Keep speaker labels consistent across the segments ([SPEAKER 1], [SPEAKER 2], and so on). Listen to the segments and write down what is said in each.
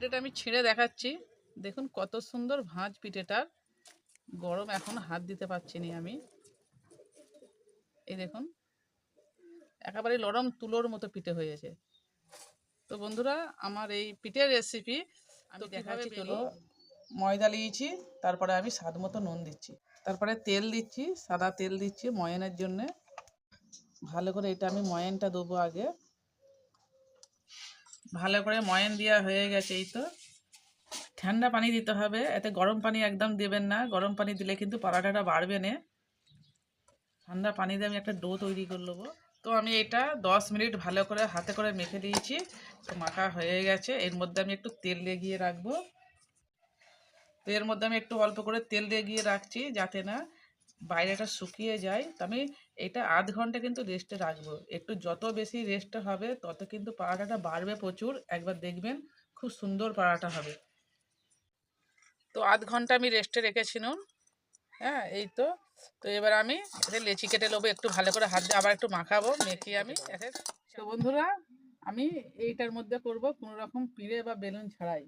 [SPEAKER 1] পিঠেটা আমি ছিঁড়ে দেখাচ্ছি। দেখুন কত সুন্দর ভাঁজ পিঠেটার। গরম এখন হাত দিতে পারছি না আমি। এই দেখুন একেবারে নরম তুলোর মতো পিঠে হয়েছে। তো বন্ধুরা আমার এই পিঠের রেসিপি আমি দেখাচ্ছি চলো ময়দা নিয়েছি তারপরে আমি স্বাদ মতো নুন দিচ্ছি। তারপরে তেল দিচ্ছি সাদা তেল দিচ্ছি ময়নের জন্যে। ভালো করে এটা আমি ময়নটা দেবো আগে। ভালো করে ময়ন দেওয়া হয়ে গেছে এই তো। ঠান্ডা পানি দিতে হবে, এতে গরম পানি একদম দেবেন না। গরম পানি দিলে কিন্তু পরাঠাটা বাড়বে না। ঠান্ডা পানি দিয়ে আমি একটা ডো তৈরি করে নেব। তো আমি এটা দশ মিনিট ভালো করে হাতে করে মেখে দিয়েছি। তো মাখা হয়ে গেছে। এর মধ্যে আমি একটু তেল লেগিয়ে রাখব। তো এর মধ্যে আমি একটু অল্প করে তেল লেগিয়ে রাখছি যাতে না বাইরেটা শুকিয়ে যায়, তো আমি এটা আধ ঘণ্টা কিন্তু রেস্টে রাখব। একটু যত বেশি রেস্ট হবে, তত কিন্তু পাড়াটা বাড়বে প্রচুর। একবার দেখবেন খুব সুন্দর পাড়াটা হবে। তো আধ ঘণ্টা আমি রেস্টে রেখেছিলাম হ্যাঁ এই তো। তো এবার আমি এটা লেচি কেটে নেব, একটু ভালো করে হাত দিয়ে আবার একটু মাখাবো, মেখে আমি। তো বন্ধুরা, আমি এইটার মধ্যে করব কোনো রকম পিঁড়ে বা বেলুন ছাড়াই।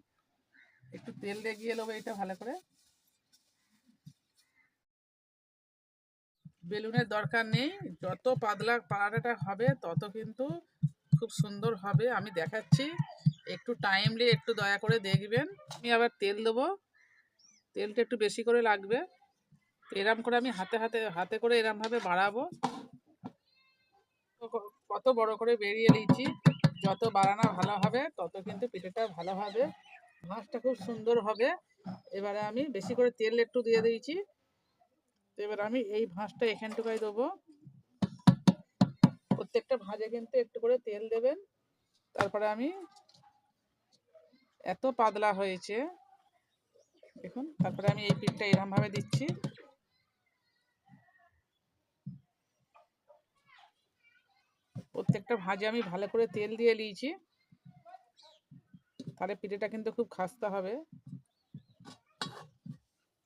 [SPEAKER 1] একটু তেল লেগিয়ে নেব এটা ভালো করে। বেলুনের দরকার নেই। যত পাতলা পাড়াটা হবে, তত কিন্তু খুব সুন্দর হবে। আমি দেখাচ্ছি। একটু টাইমলি একটু দয়া করে দেখবেন। আমি আবার তেল দেবো। তেলটা একটু বেশি করে লাগবে। এরম করে আমি হাতে হাতে হাতে করে এরমভাবে বাড়াবো। কত বড় করে বেরিয়ে নিয়েছি যত বাড়ানো ভালো হবে, তত কিন্তু পিঠেটা ভালো হবে। ভাঁজটা খুব সুন্দর হবে। এবারে আমি বেশি করে তেল একটু দিয়ে দিয়েছি। তো এবার আমি এই ভাঁজটা এখানটুকায় দেবো। প্রত্যেকটা ভাঁজে কিন্তু একটু করে তেল দেবেন। তারপরে আমি এত পাতলা হয়েছে, দেখুন, তারপরে আমি এই পিঠটা এরমভাবে দিচ্ছি। প্রত্যেকটা ভাজে আমি ভালো করে তেল দিয়ে নিয়েছি তাহলে পিঠেটা কিন্তু খুব খাস্তা হবে।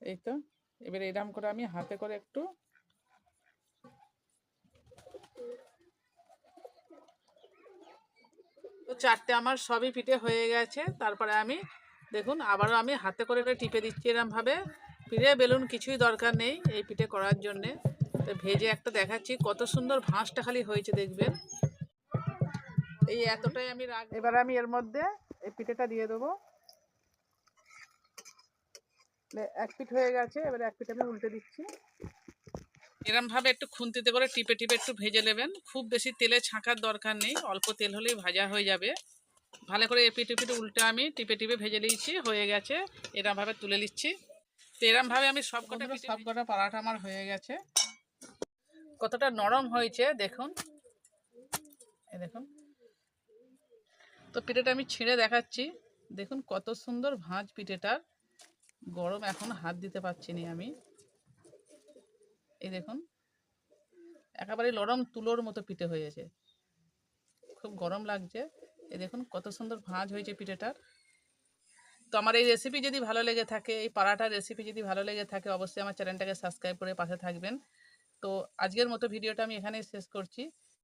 [SPEAKER 1] এই তো। এবার এরম করে আমি হাতে করে একটু তো চারটে আমার সবই পিঠে হয়ে গেছে। তারপরে আমি দেখুন আবারও আমি হাতে করে করে টিপে দিচ্ছি এরমভাবে। পিঠে বেলুন কিছুই দরকার নেই এই পিঠে করার জন্যে। তো ভেজে একটা দেখাচ্ছি কত সুন্দর ভাঁজটা খালি হয়েছে দেখবেন। এই এতটাই আমি রাখ এবার আমি এর মধ্যে এই পিঠেটা দিয়ে দেবো। এক পিঠ হয়ে গেছে এবার এক পিঠ আমি উল্টে দিচ্ছি। এরম ভাবে একটু খুন্তিতে করে টিপে টিপে একটু ভেজে নেবেন। খুব বেশি তেলে ছাঁকার দরকার নেই অল্প তেল হলেই ভাজা হয়ে যাবে। ভালো করে এপিট এপিট উল্টে আমি টিপে টিপে ভেজে নিয়েছি হয়ে গেছে। এরম ভাবে তুলে নিচ্ছি। তো এরম ভাবে আমি সব কটা সব কটা পাড়াটা আমার হয়ে গেছে। কতটা নরম হয়েছে দেখুন। এই দেখুন। তো পিঠেটা আমি ছিঁড়ে দেখাচ্ছি। দেখুন কত সুন্দর ভাঁজ পিঠেটার। গরম এখন হাত দিতে পারছি না আমি। এই দেখুন, একেবারে নরম তুলোর মতো পিঠে হয়েছে। খুব গরম লাগছে। এই দেখুন, কত সুন্দর ভাঁজ হয়েছে পিঠেটার। তো আমার এই রেসিপি যদি ভালো লেগে থাকে, এই পাড়াটার রেসিপি যদি ভালো লেগে থাকে, অবশ্যই আমার চ্যানেলটাকে সাবস্ক্রাইব করে পাশে থাকবেন। তো আজকের মতো ভিডিওটা আমি এখানেই শেষ করছি।